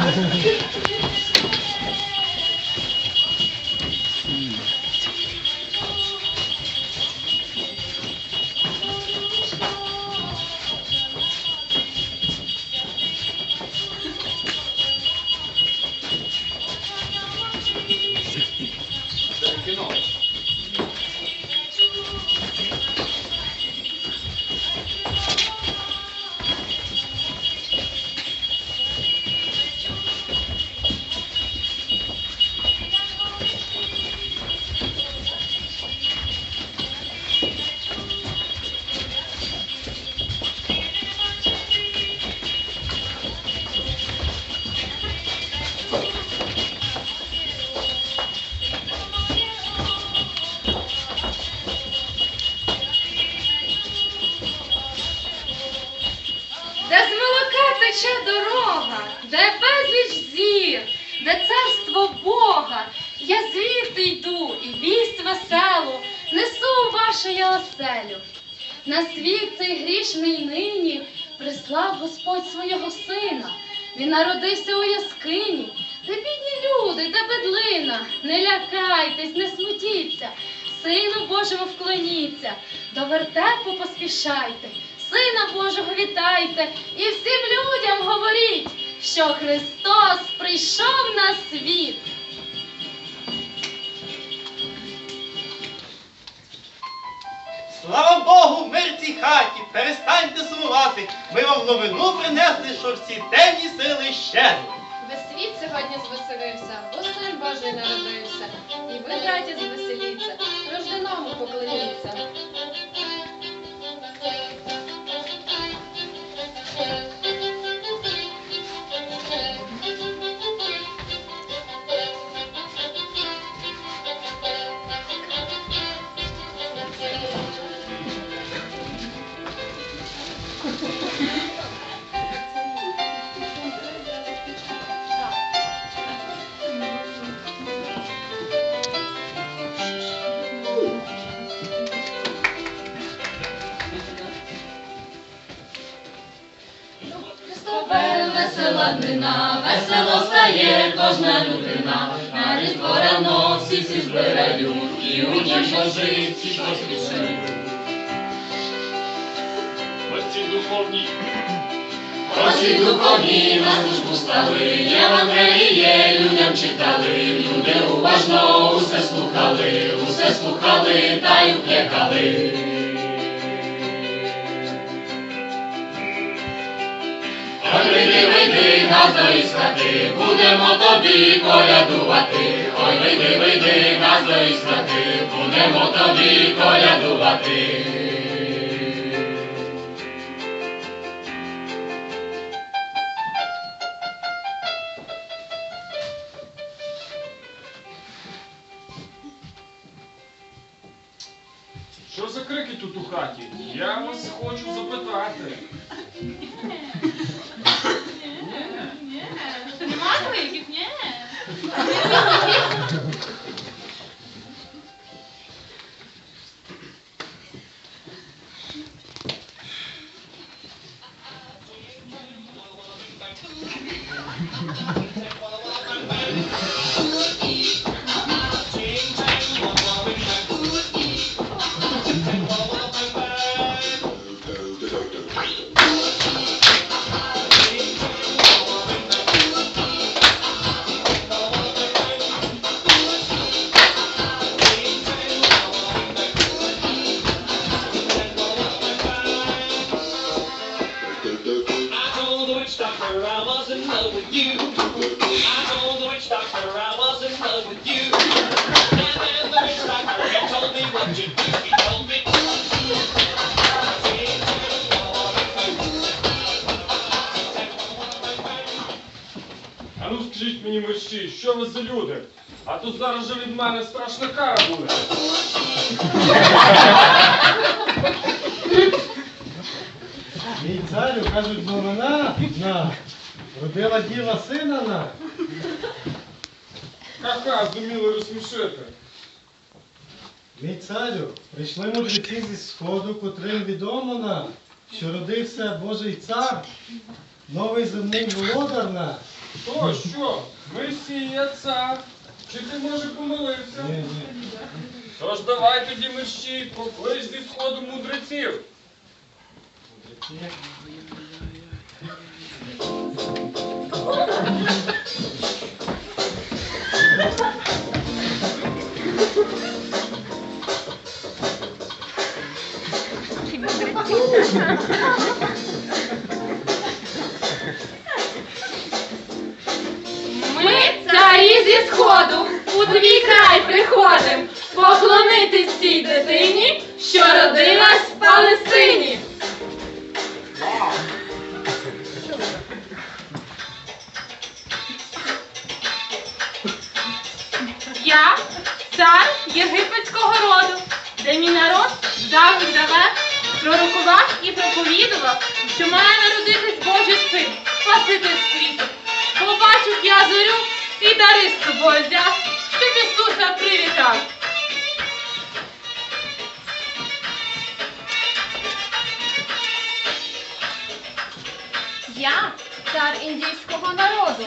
フフフフ。Де царство Бога. Я звідти йду і вість веселу несу у вашу я оселю. На світ цей грішний нині прислав Господь свого сина. Він народився у яскині, де бідні люди, де бедлина. Не лякайтесь, не смутіться, Сину Божому вклоніться, до вертепу поспішайте, Сина Божого вітайте і всім людям говоріть, що Христос прийшов на світ. Слава Богу, мир цій хаті, перестаньте сумувати. Ми вам новину принесли, що всі темні сили щезли. Весь світ сьогодні звеселився, бо син Божий народився. І ви, браті, звеселіться, рожденому поклоніться. Весела днина, весело стає кожна людина. На різдво рано всі всі збирають, і у дім Божий всі поспішають. Отці духовні, Очі духовні на службу стали, Євангеліє людям читали, люди уважно усе слухали, усе слухали та й вклякали. Ой, вийди, вийди, до із хати, будемо тобі колядувати. Ой, вийди, вийди, до із хати, будемо тобі колядувати. Що за крики тут у хаті? Я вас хочу запитати. Нема криків, ні. I はい。Ну скажіть мені мерщі, що ви за люди? А то зараз же від мене страшна кара буде. Мій царю, кажуть, новина на. Родила діва сина на. Ха-ха, зуміли розсмішити. Мій царю, прийшли мудреці зі сходу, котрим відомо нам, що родився Божий цар, новий земний володар на. Що, що? Месія, цар? Чи ти може помилився? Ні, ні. Тож давай тоді мерщій, поклич зі сходу мудреців. Зі сходу, у твій край приходим, поклонитись цій дитині, що родилась в Палестині. Я цар єгипетського роду, де мій народ і даве, пророкував і проповідував, що має народитись Божий син, спаситель світу. Побачив я зорю і дари з собою взяв, щоб Ісуса привітав. Я цар індійського народу,